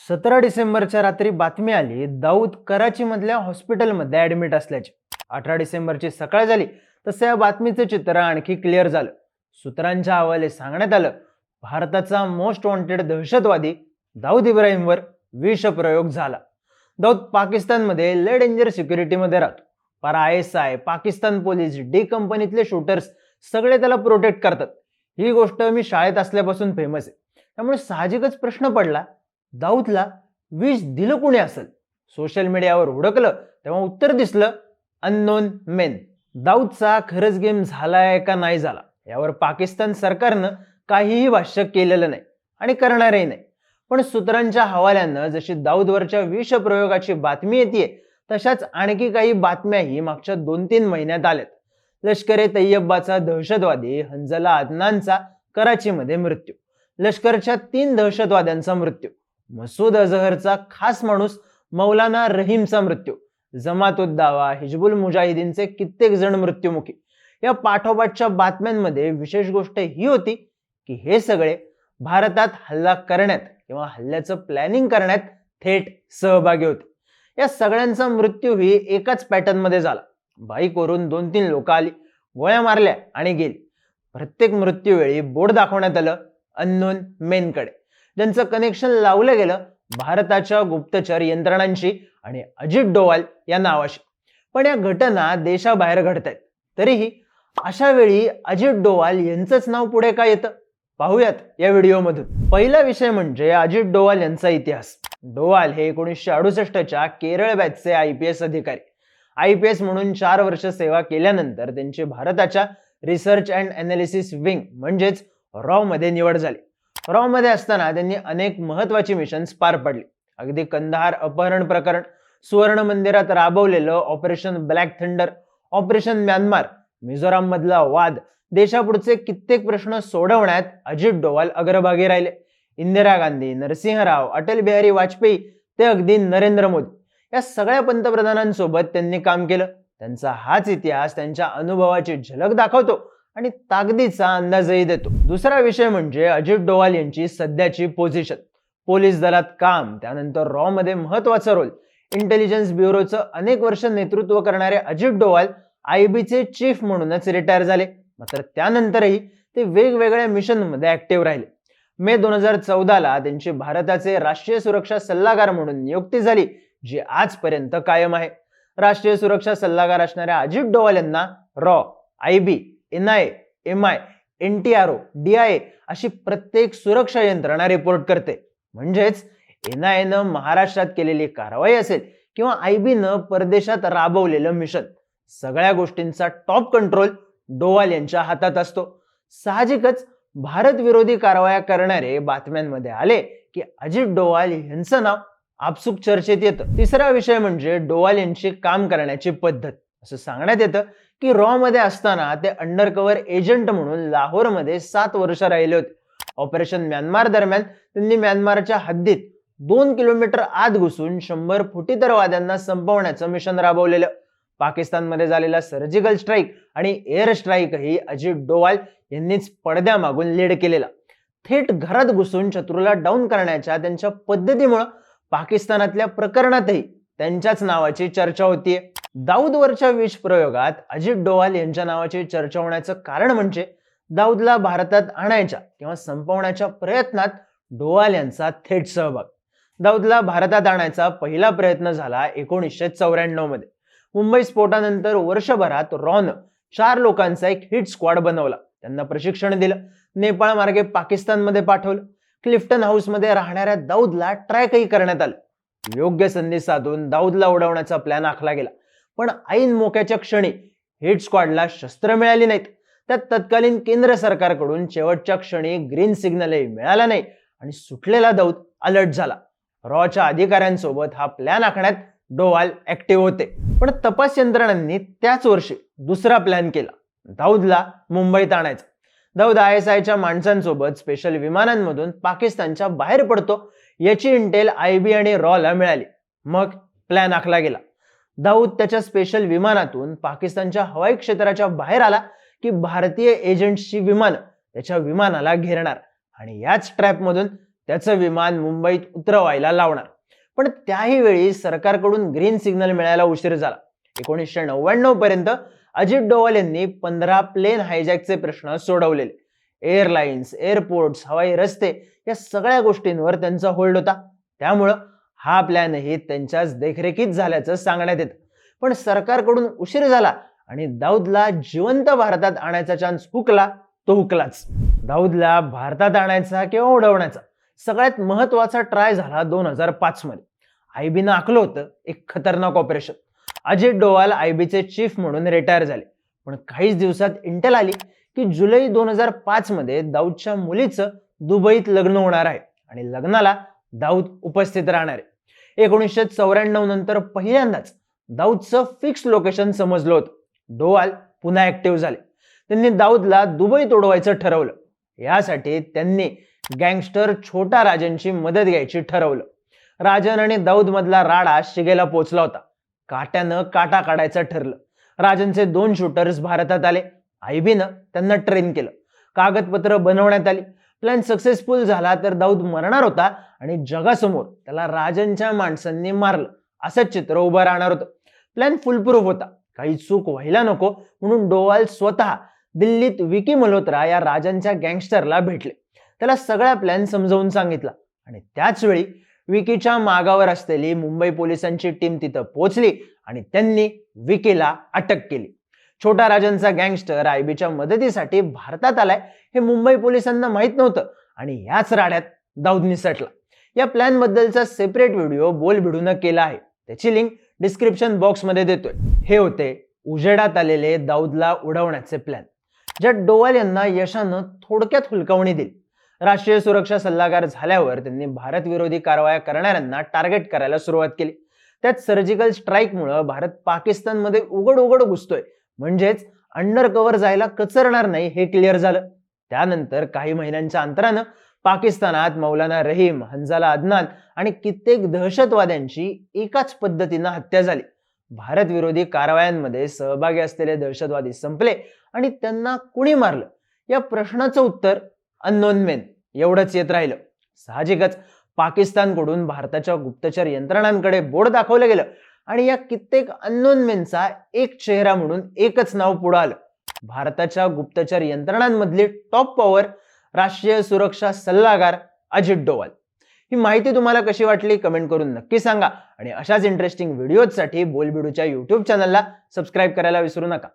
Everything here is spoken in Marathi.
सतरा डिसेंबरच्या रात्री बातमी आली दाऊद कराचीमधल्या हॉस्पिटलमध्ये ॲडमिट असल्याची. अठरा डिसेंबरची सकाळ झाली तसं या बातमीचं चित्र आणखी क्लिअर झालं. सूत्रांच्या हवाले सांगण्यात आलं भारताचा मोस्ट वॉन्टेड दहशतवादी दाऊद इब्राहिमवर विषप्रयोग झाला. दाऊद पाकिस्तानमध्ये ले डेंजर सिक्युरिटीमध्ये राहतो. पर I S I Pakistan police D कंपनीतले shooters सगळे त्याला प्रोटेक्ट करतात. ही गोष्ट मी शाळेत असल्यापासून फेमस आहे. त्यामुळे साहजिकच प्रश्न पडला दाऊदला विष दिलं कुणी असेल? सोशल मीडियावर हुडकलं तेव्हा उत्तर दिसलं अननोन मेन दाऊदचा खरंच गेम झालाय का नाही झाला? यावर पाकिस्तान सरकारनं काहीही भाष्य केलेलं नाही आणि करणारही नाही. पण सूत्रांच्या हवाल्यानं जशी दाऊदवरच्या विषप्रयोगाची बातमी येते तशाच आणखी काही बातम्याही मागच्या दोन तीन महिन्यात आल्यात. लष्कर ए तय्यब्बाचा दहशतवादी हंजला अदनानचा कराचीमध्ये मृत्यू. लष्करच्या तीन दहशतवाद्यांचा मृत्यू. मसूद अझहरचा खास माणूस मौलाना रहीमचा मृत्यू. जमात दावा हिजबुल मुजाहिदीनचे कित्येक जण मृत्युमुखी. या पाठोपाठच्या बातम्यांमध्ये विशेष गोष्ट ही होती की हे सगळे भारतात हल्ला करण्यात किंवा हल्ल्याचं प्लॅनिंग करण्यात थेट सहभागी होते. या सगळ्यांचा मृत्यूही एकाच पॅटर्नमध्ये झाला. बाईकवरून दोन तीन लोक आली गोळ्या मारल्या आणि गेली. प्रत्येक मृत्यूवेळी बोर्ड दाखवण्यात आलं अननोन मेनकडे. ज्यांचं कनेक्शन लावलं गेलं भारताच्या गुप्तचर यंत्रणांशी आणि अजित डोवाल या नावाशी. पण या घटना देशाबाहेर घडत आहेत तरीही अशा वेळी अजित डोवाल यांचंच नाव पुढे का येतं? पाहूयात या व्हिडिओमधून. पहिला विषय म्हणजे अजित डोवाल यांचा इतिहास. डोवाल हे एकोणीसशे अडुसष्टच्या केरळ बॅचचे आय पी एस अधिकारी. आय पी एस म्हणून चार वर्ष सेवा केल्यानंतर त्यांची भारताच्या रिसर्च अँड अनालिसिस विंग म्हणजेच रॉ मध्ये निवड झाली. रॉमध्ये असताना त्यांनी अनेक महत्वाची मिशन्स पार पडली. अगदी कंदहार अपहरण प्रकरण सुवर्ण मंदिरात राबवलेलं operation Black Thunder operation Myanmar Mizoram मधला वाद देशापुढचे कित्येक प्रश्न सोडवण्यात अजित डोवाल अग्रभागी राहिले. इंदिरा गांधी नरसिंह राव अटल बिहारी वाजपेयी ते अगदी नरेंद्र मोदी. या सगळ्या पंतप्रधानांसोबत त्यांनी काम केलं. त्यांचा हाच इतिहास त्यांच्या अनुभवाची झलक दाखवतो. आणि ताकदीचा अंदाजही देतो. दुसरा विषय म्हणजे अजित डोवाल यांची सध्याची पोझिशन पोलीस दलात काम त्यानंतर रॉ मध्ये महत्त्वाचा रोल इंटेलिजन्स ब्युरोचं अनेक वर्ष नेतृत्व करणारे अजित डोवाल आयबीचे चीफ म्हणूनच रिटायर झाले. मात्र त्यानंतरही ते वेगवेगळ्या मिशनमध्ये ऍक्टिव्ह राहिले. मे दोन हजार चौदाला त्यांची भारताचे राष्ट्रीय सुरक्षा सल्लागार म्हणून नियुक्ती झाली जी आजपर्यंत कायम आहे. राष्ट्रीय सुरक्षा सल्लागार असणाऱ्या अजित डोवाल यांना raw I B N I M I N T R O D I अशी प्रत्येक सुरक्षा यंत्रणा रिपोर्ट करते. म्हणजेच एन आय न महाराष्ट्रात केलेली कारवाई असेल किंवा आय बी न परदेशात राबवलेलं मिशन सगळ्या गोष्टींचा टॉप कंट्रोल डोवाल यांच्या हातात असतो. साहजिकच भारत विरोधी कारवाया करणारे बातम्यांमध्ये आले की अजित डोवाल यांचं नाव आपसुक चर्चेत येतं. तिसरा विषय म्हणजे डोवाल यांची काम करण्याची पद्धत असं सांगण्यात येतं की रॉ मध्ये असताना ते अंडरकव्हर एजंट म्हणून लाहोरमध्ये सात वर्ष राहिले होते. ऑपरेशन म्यानमार दरम्यान त्यांनी म्यानमारच्या हद्दीत दोन किलोमीटर आत घुसून शंभर फुटीतरवाद्यांना संपवण्याचं मिशन राबवलेलं. पाकिस्तानमध्ये झालेला सर्जिकल स्ट्राईक आणि एअर स्ट्राईकही अजित डोवाल यांनीच पडद्यामागून लीड केलेला. थेट घरात घुसून शत्रूला डाऊन करण्याच्या त्यांच्या पद्धतीमुळं पाकिस्तानातल्या प्रकरणातही त्यांच्याच नावाची चर्चा होतीये. दाऊदवरच्या विष प्रयोगात अजित डोवाल यांच्या नावाची चर्चा होण्याचं कारण म्हणजे दाऊदला भारतात आणायच्या किंवा संपवण्याच्या प्रयत्नात डोवाल यांचा थेट सहभाग. दाऊदला भारतात आणायचा पहिला प्रयत्न झाला एकोणीसशे चौऱ्याण्णवमध्ये. मुंबई स्फोटानंतर वर्षभरात रॉन चार लोकांचा एक हिट स्क्वॉड बनवला. त्यांना प्रशिक्षण दिलं. नेपाळ मार्गे पाकिस्तानमध्ये पाठवलं. क्लिफ्टन हाऊसमध्ये राहणाऱ्या दाऊदला ट्रॅकही करण्यात आलं. योग्य संधी साधून दाऊदला उडवण्याचा प्लॅन आखला गेला. पण ऐन मोक्याच्या क्षणी हिट स्क्वॉडला शस्त्र मिळाली नाहीत. त्यात तत्कालीन केंद्र सरकारकडून शेवटच्या क्षणी ग्रीन सिग्नलही मिळाला नाही आणि सुटलेला दौत अलर्ट झाला. रॉच्या अधिकाऱ्यांसोबत हा प्लॅन आखण्यात डोवाल ऍक्टिव्ह होते. पण तपास यंत्रणांनी त्याच वर्षी दुसरा प्लॅन केला. दाऊदला मुंबईत आणायचा. दाऊद आय एस आयच्या माणसांसोबत स्पेशल विमानांमधून पाकिस्तानच्या बाहेर पडतो याची इंटेल आय बी आणि रॉला मिळाली. मग प्लॅन आखला गेला. दाऊद त्याच्या स्पेशल विमानातून पाकिस्तानच्या हवाई क्षेत्राच्या बाहेर आला की भारतीय एजंट्सची विमान त्याच्या विमानाला घेरणार आणि याच ट्रॅपमधून त्याचं विमान मुंबईत उतरवायला लावणार. पण त्याही वेळी सरकारकडून ग्रीन सिग्नल मिळायला उशीर झाला. एकोणीसशे नव्याण्णव पर्यंत अजित डोवाल यांनी पंधरा प्लेन हायजॅकचे प्रश्न सोडवलेले. एअरलाइन्स एअरपोर्ट्स हवाई रस्ते या सगळ्या गोष्टींवर त्यांचा होल्ड होता. त्यामुळं हा प्लॅनही त्यांच्याच देखरेखीत झाल्याचं सांगण्यात येतं. पण सरकारकडून उशीर झाला आणि दाऊदला जिवंत भारतात आणायचा चान्स हुकला तो हुकलाच. दाऊदला भारतात आणायचा किंवा उडवण्याचा सगळ्यात महत्त्वाचा ट्राय झाला दोन हजार पाच मध्ये. आयबीनं आखलं होतं एक खतरनाक ऑपरेशन अजित डोवाल आयबीचे चीफ म्हणून रिटायर झाले. पण काहीच दिवसात इंटेल आली की जुलै दोन हजार पाच मध्ये दाऊदच्या मुलीचं दुबईत लग्न होणार आहे आणि लग्नाला दाऊद उपस्थित राहणार आहे. एकोणीसशे चौऱ्याण्णव नंतर पहिल्यांदाच दाऊदचं फिक्स लोकेशन समजलं होतं. डोवाल पुन्हा ऍक्टिव्ह झाले. त्यांनी दाऊदला दुबई तोडवायचं ठरवलं. यासाठी त्यांनी गँगस्टर छोटा राजनची मदत घ्यायची ठरवलं. राजन आणि दाऊद मधला राडा शिगेला पोचला होता. काट्यानं काटा काढायचं ठरलं. राजनचे दोन शूटर्स भारतात आले. आयबीनं त्यांना ट्रेन केलं. कागदपत्र बनवण्यात आली. प्लॅन सक्सेसफुल झाला तर दाऊद मरणार होता आणि जगासमोर त्याला राजांच्या माणसांनी मारलं. असं चित्र उभं राहणार होतं. प्लॅन फुलप्रूफ होता. काही चूक व्हायला नको म्हणून डोवाल स्वतः दिल्लीत विकी मल्होत्रा या राजांच्या गँगस्टरला भेटले. त्याला सगळा प्लॅन समजावून सांगितला. आणि त्याचवेळी विकीच्या मागावर असलेली मुंबई पोलिसांची टीम तिथं पोहोचली आणि त्यांनी विकीला अटक केली. छोटा राजांचा गँगस्टर आयबीच्या मदतीसाठी भारतात आलाय हे मुंबई पोलिसांना माहीत नव्हतं. आणि याच राड्यात दाऊद निसटला. या प्लॅन बद्दलचा सेपरेट व्हिडिओ बोल भिडून केला आहे. त्याची लिंक डिस्क्रिप्शन बॉक्समध्ये देतोय. हे होते उजेडात आलेले दाऊदला उडवण्याचे प्लॅन ज्यात डोवाल यांना यशानं थोडक्यात हुलकावणी दिली. राष्ट्रीय सुरक्षा सल्लागार झाल्यावर त्यांनी भारत विरोधी कारवाया करणाऱ्यांना टार्गेट करायला सुरुवात केली. त्यात सर्जिकल स्ट्राईकमुळं भारत पाकिस्तानमध्ये उघड उघड घुसतोय. म्हणजेच अंडर कव्हर जायला कचरणार नाही हे क्लिअर झालं. त्यानंतर काही महिन्यांच्या अंतरानं पाकिस्तानात मौलाना रहीम हंजाला अदनान आणि कित्येक दहशतवाद्यांची एकाच पद्धतीनं हत्या झाली. भारत विरोधी कारवायांमध्ये सहभागी असलेले दहशतवादी संपले आणि त्यांना कुणी मारलं? या प्रश्नाचं उत्तर अननोन मेन एवढंच येत राहिलं. साहजिकच पाकिस्तानकडून भारताच्या गुप्तचर यंत्रणांकडे बोर्ड दाखवलं गेलं. आणि या कित्येक अननोन मेनचा एक चेहरा म्हणून एकच नाव पुढं आलं. भारताच्या गुप्तचर यंत्रणांमधली टॉप पॉवर राष्ट्रीय सुरक्षा सल्लागार अजित डोवाल. ही माहिती तुम्हाला कशी वाटली कमेंट करून नक्की सांगा. आणि अशाच इंटरेस्टिंग व्हिडिओजसाठी बोलबिडूच्या युट्यूब चॅनलला सबस्क्राईब करायला विसरू नका.